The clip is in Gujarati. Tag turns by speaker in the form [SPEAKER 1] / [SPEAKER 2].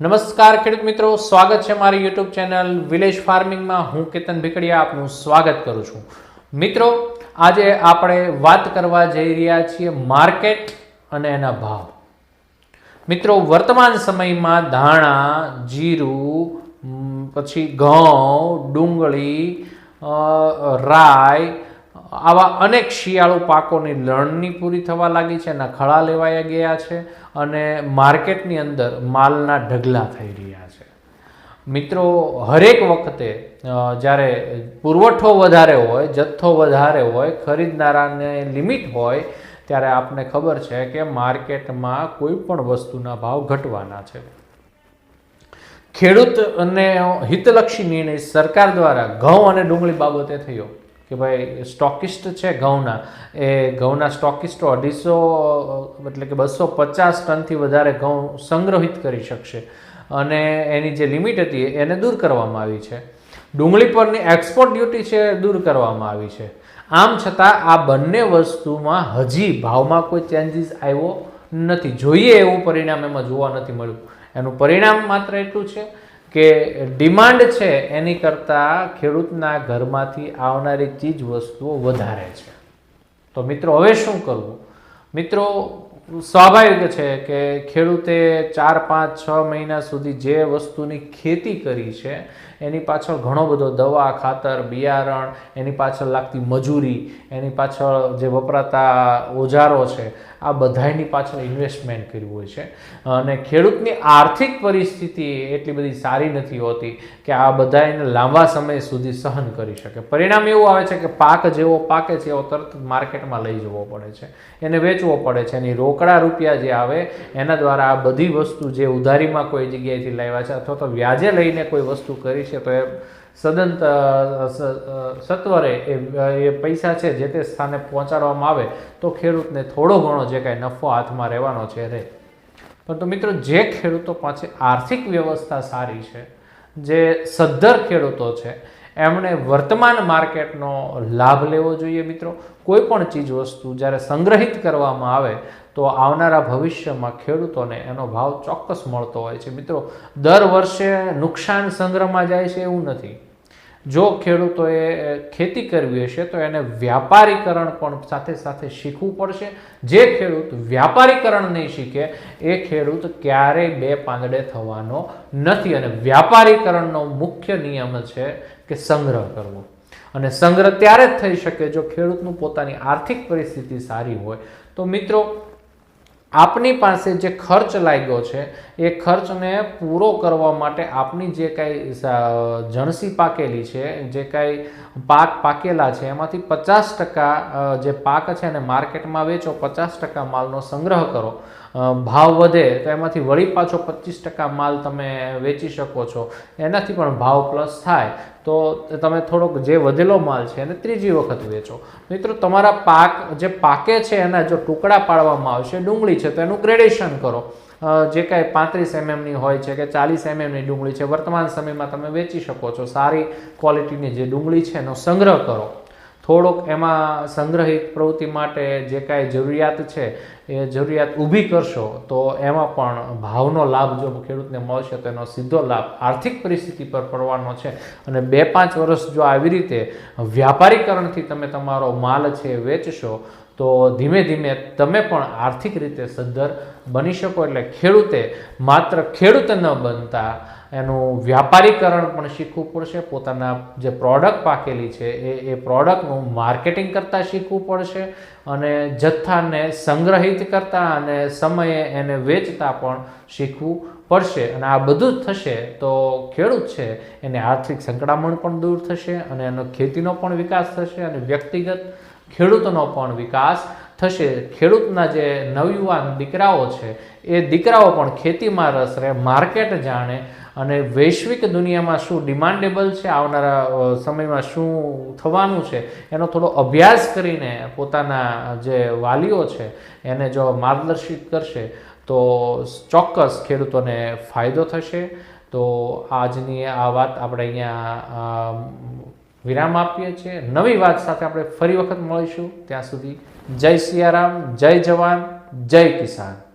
[SPEAKER 1] નમસ્કાર ખેડૂત મિત્રો, સ્વાગત છે મારી યુટ્યુબ ચેનલ વિલેજ ફાર્મિંગમાં. હું કેતન ભીકડિયા આપનું સ્વાગત કરું છું. મિત્રો, આજે આપણે વાત કરવા જઈ રહ્યા છીએ માર્કેટ અને એના ભાવ. મિત્રો, વર્તમાન સમયમાં ધાણા, જીરું પછી ઘઉં, ડુંગળી રાય આવા અનેક શિયાળુ પાકોની લણણી પૂરી થવા લાગી છે, એના ખળા લેવાયા ગયા છે અને માર્કેટની અંદર માલના ઢગલા થઈ રહ્યા છે. મિત્રો, હરેક વખતે જ્યારે પુરવઠો વધારે હોય, જથ્થો વધારે હોય, ખરીદનારાને લિમિટ હોય, ત્યારે આપને ખબર છે કે માર્કેટમાં કોઈ પણ વસ્તુના ભાવ ઘટવાના છે. ખેડૂત અને હિતલક્ષી નિર્ણય સરકાર દ્વારા ઘઉં અને ડુંગળી બાબતે થયો. કે ભાઈ સ્ટોકિસ્ટ છે ઘઉંના. એ ઘઉંના સ્ટોકિસ્ટો અઢીસો, એટલે કે બસો પચાસ ટનથી વધારે ઘઉં સંગ્રહિત કરી શકશે. અને એની જે લિમિટ હતી એને દૂર કરવામાં આવી છે. ડુંગળી પરની એક્સપોર્ટ ડ્યુટી છે દૂર કરવામાં આવી છે. આમ છતાં આ બંને વસ્તુમાં હજી ભાવમાં કોઈ ચેન્જીસ આવ્યો નથી. જોઈએ એવું પરિણામ એમાં જોવા નથી મળ્યું. એનું પરિણામ માત્ર એટલું છે કે ડિમાન્ડ છે એની કરતાં ખેડૂતના ઘરમાંથી આવનારી ચીજ વસ્તુઓ વધારે છે. તો મિત્રો, હવે શું કરવું? મિત્રો, સ્વાભાવિક છે કે ખેડૂતે ચાર, પાંચ, છ મહિના સુધી જે વસ્તુની ખેતી કરી છે એની પાછળ ઘણો બધો દવા, ખાતર, બિયારણ, એની પાછળ લાગતી મજૂરી, એની પાછળ જે વપરાતા ઓજારો છે, આ બધાની પાછળ ઇન્વેસ્ટમેન્ટ કર્યું હોય છે. અને ખેડૂતની આર્થિક પરિસ્થિતિ એટલી બધી સારી નથી હોતી કે આ બધા એને લાંબા સમય સુધી સહન કરી શકે. પરિણામ એવું આવે છે કે પાક જેવો પાકે છે, એવો તરત માર્કેટમાં લઈ જવો પડે છે. એને વેચવો પડે છે. એની રોકડા રૂપિયા જે આવે, એના દ્વારા આ બધી વસ્તુ જે ઉધારીમાં કોઈ જગ્યાએથી લાવ્યા છે અથવા તો વ્યાજે લઈને કોઈ વસ્તુ કરી છે તો એ સદંત સત્વરે એ એ પૈસા છે જે તે સ્થાને પહોંચાડવામાં આવે, તો ખેડૂતને થોડો ઘણો જે કાંઈ નફો હાથમાં રહેવાનો છે રહે પરંતુ મિત્રો, જે ખેડૂતો પાસે આર્થિક વ્યવસ્થા સારી છે, જે સદ્ધર ખેડૂતો છે, એમણે વર્તમાન માર્કેટનો લાભ લેવો જોઈએ મિત્રો. કોઈ પણ ચીજ વસ્તુ જ્યારે સંગ્રહિત કરવામાં આવે તો આવનારા ભવિષ્યમાં ખેડૂતોને એનો ભાવ ચોક્કસ મળતો હોય છે. મિત્રો, દર વર્ષે નુકસાન સંગ્રહમાં જાય છે એવું નથી. જો ખેડૂતોએ ખેતી કરવી હશે તો એને વ્યાપારીકરણ પણ સાથે સાથે શીખવું પડશે. જે ખેડૂત વ્યાપારીકરણ નહીં શીખે, એ ખેડૂત ક્યારેય બે પાંદડે થવાનો નથી અને વ્યાપારીકરણનો મુખ્ય નિયમ છે કે સંગ્રહ કરવો. અને સંગ્રહ ત્યારે જ થઈ શકે જો ખેડૂતનું પોતાની આર્થિક પરિસ્થિતિ સારી હોય. તો મિત્રો આપની પાસે જે ખર્ચ લાગ્યો છે, એ ખર્ચને પૂરો કરવા માટે આપની જે કાંઈ જણસી પાકેલી છે, જે કાંઈ પાક પાકેલા છે, એમાંથી પચાસ ટકા જે પાક છે એને માર્કેટમાં વેચો, પચાસ ટકા માલનો સંગ્રહ કરો. ભાવ વધે તો એમાંથી વળી પાછો પચીસ ટકા માલ તમે વેચી શકો છો. એનાથી પણ ભાવ પ્લસ થાય. તો તમે થોડોક જે વધેલો માલ છે એને ત્રીજી વખત વેચો. મિત્રો, તમારા પાક જે પાકે છે એના જો ટુકડા પાડવામાં આવશે, ડુંગળી છે, તો એનું ગ્રેડેશન કરો. જે કાંઈ પાંત્રીસ એમએમની હોય છે કે ચાલીસ એમએમની ડુંગળી છે, વર્તમાન સમયમાં તમે વેચી શકો છો. સારી ક્વોલિટીની જે ડુંગળી છે એનો સંગ્રહ કરો. થોડોક એમાં સંગ્રહિત પ્રવૃત્તિ માટે જે કાંઈ જરૂરિયાત છે, એ જરૂરિયાત ઊભી કરશો, તો એમાં પણ ભાવનો લાભ જો ખેડૂતને મળશે, તો એનો સીધો લાભ આર્થિક પરિસ્થિતિ પર પડવાનો છે. અને બે પાંચ વર્ષ જો આવી રીતે વ્યાપારીકરણથી તમે તમારો માલ છે વેચશો, તો ધીમે ધીમે તમે પણ આર્થિક રીતે સદ્ધર બની શકો. એટલે ખેડૂતે માત્ર ખેડૂત ન બનતા એનું વ્યાપારીકરણ પણ શીખવું પડશે. પોતાના જે પ્રોડક્ટ પાકેલી છે, એ એ પ્રોડક્ટનું માર્કેટિંગ કરતાં શીખવું પડશે અને જથ્થાને સંગ્રહિત કરતા અને સમયે એને વેચતા પણ શીખવું પડશે. અને આ બધું જ થશે તો ખેડૂત છે, એને આર્થિક સંકળામણ પણ દૂર થશે અને એનો ખેતીનો પણ વિકાસ થશે અને વ્યક્તિગત ખેડૂતોનો પણ વિકાસ થશે. ખેડૂતના જે નવયુવાન દીકરાઓ છે, એ દીકરાઓ પણ ખેતીમાં રસ રહે, માર્કેટ જાણે અને વૈશ્વિક દુનિયામાં શું ડિમાન્ડેબલ છે, આવનારા સમયમાં શું થવાનું છે, એનો થોડો અભ્યાસ કરીને પોતાના જે વાલીઓ છે, એને જો માર્ગદર્શિત કરશે, તો ચોક્કસ ખેડૂતોને ફાયદો થશે. તો આજની આ વાત આપણે અહીંયા વિરામ આપીએ છીએ. નવી વાત સાથે આપણે ફરી વખત મળીશું. ત્યાં સુધી જય સિયારામ, જય જવાન, જય કિસાન.